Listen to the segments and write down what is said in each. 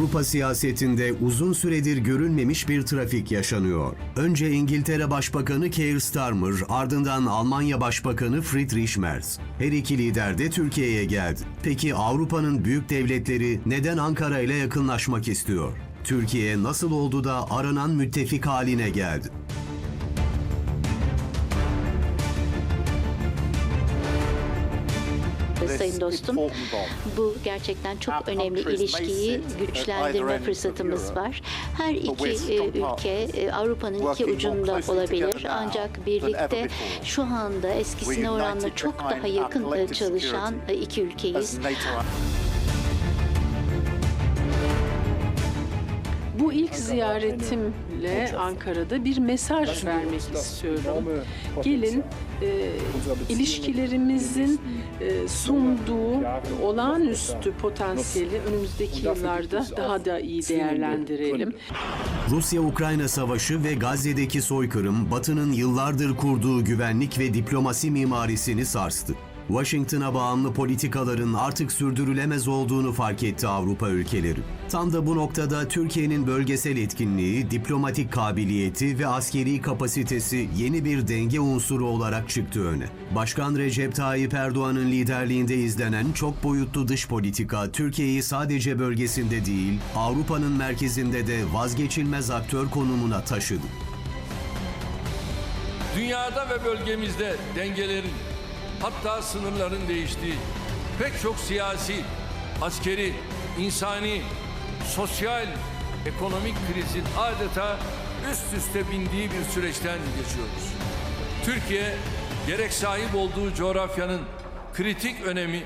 Avrupa siyasetinde uzun süredir görülmemiş bir trafik yaşanıyor. Önce İngiltere Başbakanı Keir Starmer, ardından Almanya Başbakanı Friedrich Merz. Her iki lider de Türkiye'ye geldi. Peki Avrupa'nın büyük devletleri neden Ankara ile yakınlaşmak istiyor? Türkiye nasıl oldu da aranan müttefik haline geldi? Sayın dostum, bu gerçekten çok önemli ilişkiyi güçlendirme fırsatımız var. Her iki e, ülke e, Avrupa'nın iki ucunda olabilir ancak birlikte şu anda eskisine oranla çok daha yakın e, çalışan iki ülkeyiz. Bu ilk ziyaretimle Ankara'da bir mesaj vermek istiyorum. Gelin e, ilişkilerimizin e, sunduğu olağanüstü potansiyeli önümüzdeki yıllarda daha da iyi değerlendirelim. Rusya-Ukrayna savaşı ve Gazze'deki soykırım, Batı'nın yıllardır kurduğu güvenlik ve diplomasi mimarisini sarstı. Washington'a bağımlı politikaların artık sürdürülemez olduğunu fark etti Avrupa ülkeleri. Tam da bu noktada Türkiye'nin bölgesel etkinliği, diplomatik kabiliyeti ve askeri kapasitesi yeni bir denge unsuru olarak çıktı öne. Başkan Recep Tayyip Erdoğan'ın liderliğinde izlenen çok boyutlu dış politika Türkiye'yi sadece bölgesinde değil, Avrupa'nın merkezinde de vazgeçilmez aktör konumuna taşıdı. Dünyada ve bölgemizde dengelerin hatta sınırların değiştiği pek çok siyasi, askeri, insani, sosyal, ekonomik krizin adeta üst üste bindiği bir süreçten geçiyoruz. Türkiye gerek sahip olduğu coğrafyanın kritik önemi,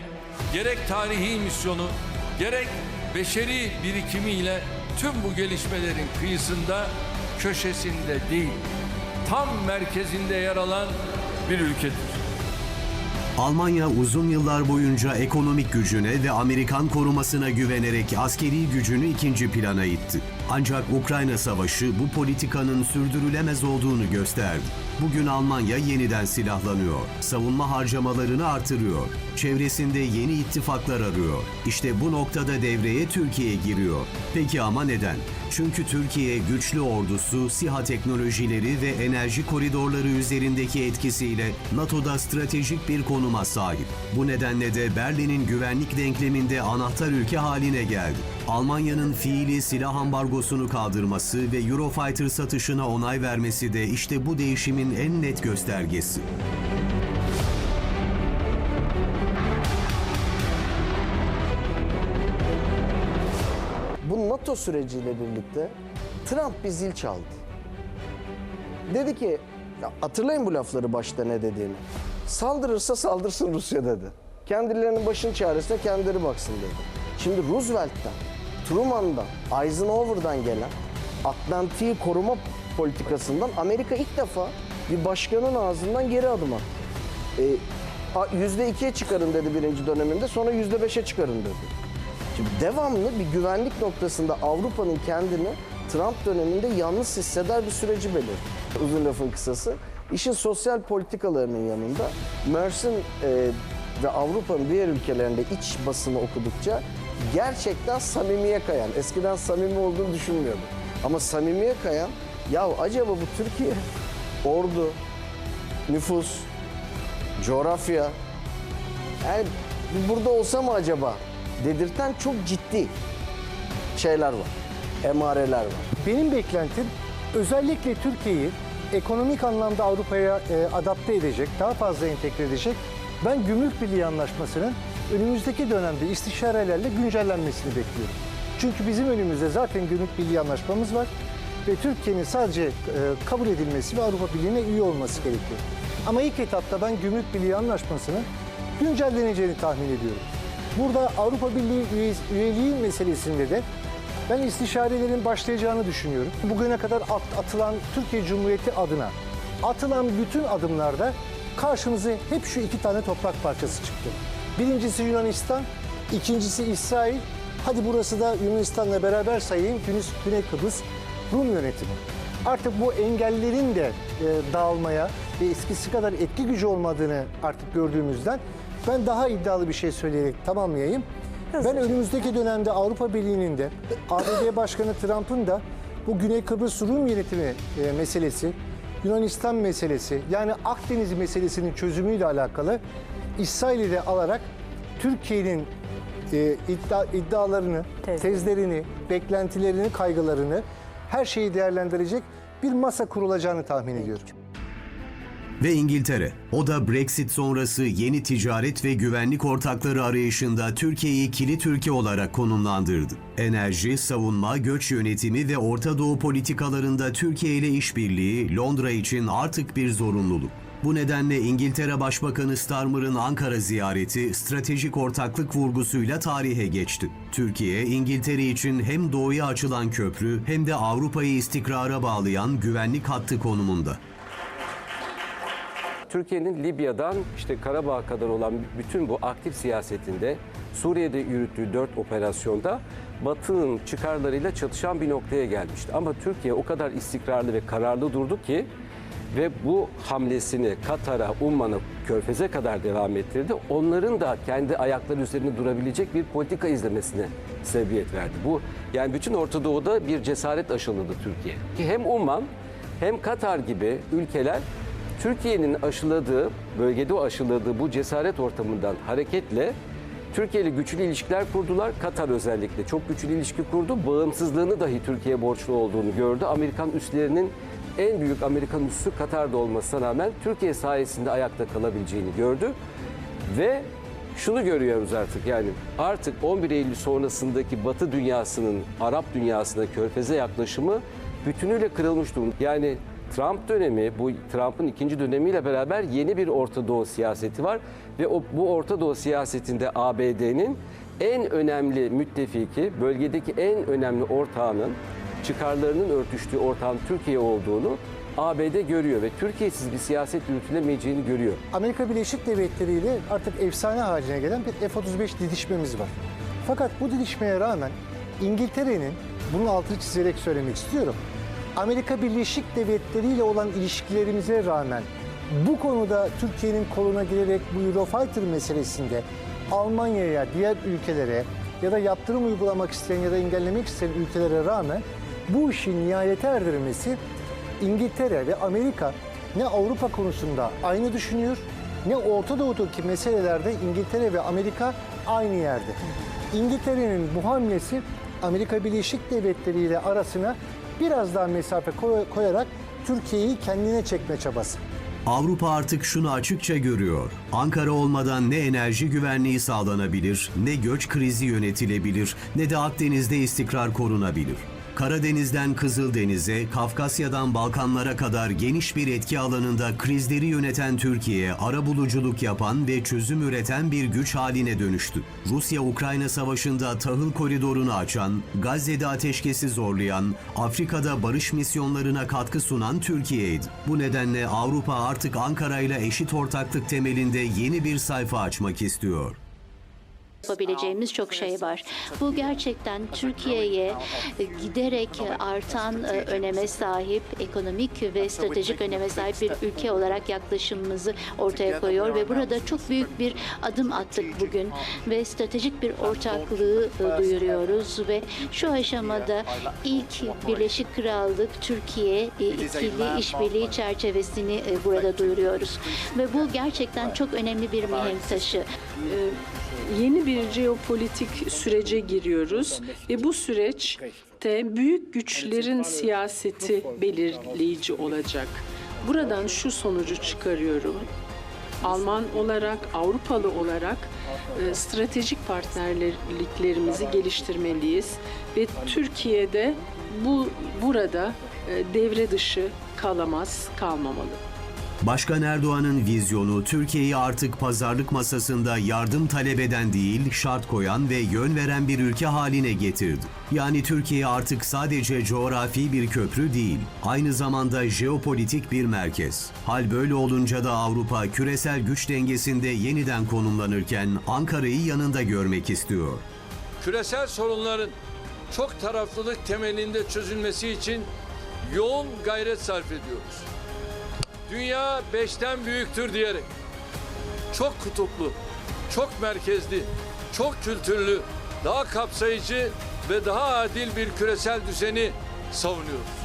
gerek tarihi misyonu, gerek beşeri birikimiyle tüm bu gelişmelerin kıyısında, köşesinde değil, tam merkezinde yer alan bir ülkedir. Almanya uzun yıllar boyunca ekonomik gücüne ve Amerikan korumasına güvenerek askeri gücünü ikinci plana itti. Ancak Ukrayna Savaşı bu politikanın sürdürülemez olduğunu gösterdi. Bugün Almanya yeniden silahlanıyor, savunma harcamalarını artırıyor, çevresinde yeni ittifaklar arıyor. İşte bu noktada devreye Türkiye giriyor. Peki ama neden? Çünkü Türkiye güçlü ordusu, SİHA teknolojileri ve enerji koridorları üzerindeki etkisiyle NATO'da stratejik bir konuma sahip. Bu nedenle de Berlin'in güvenlik denkleminde anahtar ülke haline geldi. Almanya'nın fiili silah ambargosunu kaldırması ve Eurofighter satışına onay vermesi de işte bu değişimin en net göstergesi. Bu NATO süreciyle birlikte Trump bir zil çaldı. Dedi ki, ya hatırlayın bu lafları başta ne dediğini. Saldırırsa saldırsın Rusya dedi. Kendilerinin başın çaresine kendileri baksın dedi. Şimdi Roosevelt'ten, Truman'dan, Eisenhower'dan gelen Atlantik'i koruma politikasından Amerika ilk defa bir başkanın ağzından geri adım attı. E, a- yüzde ikiye çıkarın dedi birinci döneminde, sonra yüzde beşe çıkarın dedi. Şimdi devamlı bir güvenlik noktasında Avrupa'nın kendini Trump döneminde yalnız hisseder bir süreci belirtti. Uzun lafın kısası. İşin sosyal politikalarının yanında Mersin e, ve Avrupa'nın diğer ülkelerinde iç basını okudukça gerçekten samimiye kayan, eskiden samimi olduğunu düşünmüyordum. Ama samimiye kayan, ya acaba bu Türkiye ordu, nüfus, coğrafya, yani burada olsa mı acaba dedirten çok ciddi şeyler var. Emareler var. Benim beklentim özellikle Türkiye'yi ekonomik anlamda Avrupa'ya e, adapte edecek, daha fazla entegre edecek. Ben Gümrük Birliği Anlaşması'nın önümüzdeki dönemde istişarelerle güncellenmesini bekliyorum. Çünkü bizim önümüzde zaten Gümrük Birliği Anlaşmamız var ve Türkiye'nin sadece e, kabul edilmesi ve Avrupa Birliği'ne üye olması gerekiyor. Ama ilk etapta ben Gümrük Birliği Anlaşması'nın güncelleneceğini tahmin ediyorum. Burada Avrupa Birliği üye- üyeliği meselesinde de ben istişarelerin başlayacağını düşünüyorum. Bugüne kadar at- atılan Türkiye Cumhuriyeti adına atılan bütün adımlarda karşımıza hep şu iki tane toprak parçası çıktı. Birincisi Yunanistan, ikincisi İsrail. Hadi burası da Yunanistan'la beraber sayayım. Güney, Kıbrıs Rum yönetimi. Artık bu engellerin de e, dağılmaya ve eskisi kadar etki gücü olmadığını artık gördüğümüzden ben daha iddialı bir şey söyleyerek tamamlayayım. Ben önümüzdeki dönemde Avrupa Birliği'nin de ABD Başkanı Trump'ın da bu Güney Kıbrıs Rum yönetimi e, meselesi, Yunanistan meselesi yani Akdeniz meselesinin çözümüyle alakalı İsrail'i de alarak Türkiye'nin e, iddia, iddialarını, tezlerini, beklentilerini, kaygılarını her şeyi değerlendirecek bir masa kurulacağını tahmin ediyorum. Ve İngiltere. O da Brexit sonrası yeni ticaret ve güvenlik ortakları arayışında Türkiye'yi kilit ülke olarak konumlandırdı. Enerji, savunma, göç yönetimi ve Orta Doğu politikalarında Türkiye ile işbirliği Londra için artık bir zorunluluk. Bu nedenle İngiltere Başbakanı Starmer'ın Ankara ziyareti stratejik ortaklık vurgusuyla tarihe geçti. Türkiye, İngiltere için hem doğuya açılan köprü hem de Avrupa'yı istikrara bağlayan güvenlik hattı konumunda. Türkiye'nin Libya'dan işte Karabağ'a kadar olan bütün bu aktif siyasetinde Suriye'de yürüttüğü dört operasyonda Batı'nın çıkarlarıyla çatışan bir noktaya gelmişti. Ama Türkiye o kadar istikrarlı ve kararlı durdu ki ve bu hamlesini Katar'a, Umman'a, Körfez'e kadar devam ettirdi. Onların da kendi ayakları üzerinde durabilecek bir politika izlemesine sebebiyet verdi. Bu yani bütün Orta Doğu'da bir cesaret aşıladı Türkiye. Ki hem Umman hem Katar gibi ülkeler Türkiye'nin aşıladığı, bölgede aşıladığı bu cesaret ortamından hareketle Türkiye ile güçlü ilişkiler kurdular. Katar özellikle çok güçlü ilişki kurdu. Bağımsızlığını dahi Türkiye borçlu olduğunu gördü. Amerikan üslerinin en büyük Amerikan üssü Katar'da olmasına rağmen Türkiye sayesinde ayakta kalabileceğini gördü. Ve şunu görüyoruz artık yani artık 11 Eylül sonrasındaki Batı dünyasının Arap dünyasına körfeze yaklaşımı bütünüyle kırılmış durumda. Yani Trump dönemi, bu Trump'ın ikinci dönemiyle beraber yeni bir Orta Doğu siyaseti var ve o, bu Orta Doğu siyasetinde ABD'nin en önemli müttefiki, bölgedeki en önemli ortağının çıkarlarının örtüştüğü ortağın Türkiye olduğunu ABD görüyor ve Türkiye'siz bir siyaset yürütülemeyeceğini görüyor. Amerika Birleşik Devletleri ile artık efsane haline gelen bir F-35 didişmemiz var. Fakat bu didişmeye rağmen İngiltere'nin, bunun altını çizerek söylemek istiyorum, Amerika Birleşik Devletleri ile olan ilişkilerimize rağmen bu konuda Türkiye'nin koluna girerek bu Eurofighter meselesinde Almanya'ya, diğer ülkelere ya da yaptırım uygulamak isteyen ya da engellemek isteyen ülkelere rağmen bu işin nihayete erdirmesi İngiltere ve Amerika ne Avrupa konusunda aynı düşünüyor ne Orta Doğu'daki meselelerde İngiltere ve Amerika aynı yerde. İngiltere'nin bu hamlesi Amerika Birleşik Devletleri ile arasına biraz daha mesafe koy- koyarak Türkiye'yi kendine çekme çabası. Avrupa artık şunu açıkça görüyor. Ankara olmadan ne enerji güvenliği sağlanabilir, ne göç krizi yönetilebilir, ne de Akdeniz'de istikrar korunabilir. Karadeniz'den Kızıldeniz'e, Kafkasya'dan Balkanlara kadar geniş bir etki alanında krizleri yöneten Türkiye, arabuluculuk yapan ve çözüm üreten bir güç haline dönüştü. Rusya-Ukrayna savaşında tahıl koridorunu açan, Gazze'de ateşkesi zorlayan, Afrika'da barış misyonlarına katkı sunan Türkiye'ydi. Bu nedenle Avrupa artık Ankara ile eşit ortaklık temelinde yeni bir sayfa açmak istiyor. Yapabileceğimiz çok şey var. Bu gerçekten Türkiye'ye giderek artan e, öneme sahip, ekonomik ve stratejik öneme sahip bir ülke olarak yaklaşımımızı ortaya koyuyor ve burada çok büyük bir adım attık bugün ve stratejik bir ortaklığı e, duyuruyoruz ve şu aşamada ilk Birleşik Krallık Türkiye e, ikili işbirliği çerçevesini burada duyuruyoruz ve bu gerçekten çok önemli bir mihenk taşı. yeni bir jeopolitik sürece giriyoruz ve bu süreçte büyük güçlerin siyaseti belirleyici olacak. Buradan şu sonucu çıkarıyorum. Alman olarak, Avrupalı olarak e, stratejik partnerliklerimizi geliştirmeliyiz ve Türkiye'de bu burada e, devre dışı kalamaz, kalmamalı. Başkan Erdoğan'ın vizyonu Türkiye'yi artık pazarlık masasında yardım talep eden değil, şart koyan ve yön veren bir ülke haline getirdi. Yani Türkiye artık sadece coğrafi bir köprü değil, aynı zamanda jeopolitik bir merkez. Hal böyle olunca da Avrupa küresel güç dengesinde yeniden konumlanırken Ankara'yı yanında görmek istiyor. küresel sorunların çok taraflılık temelinde çözülmesi için yoğun gayret sarf ediyoruz. Dünya beşten büyüktür diyerek çok kutuplu, çok merkezli, çok kültürlü, daha kapsayıcı ve daha adil bir küresel düzeni savunuyoruz.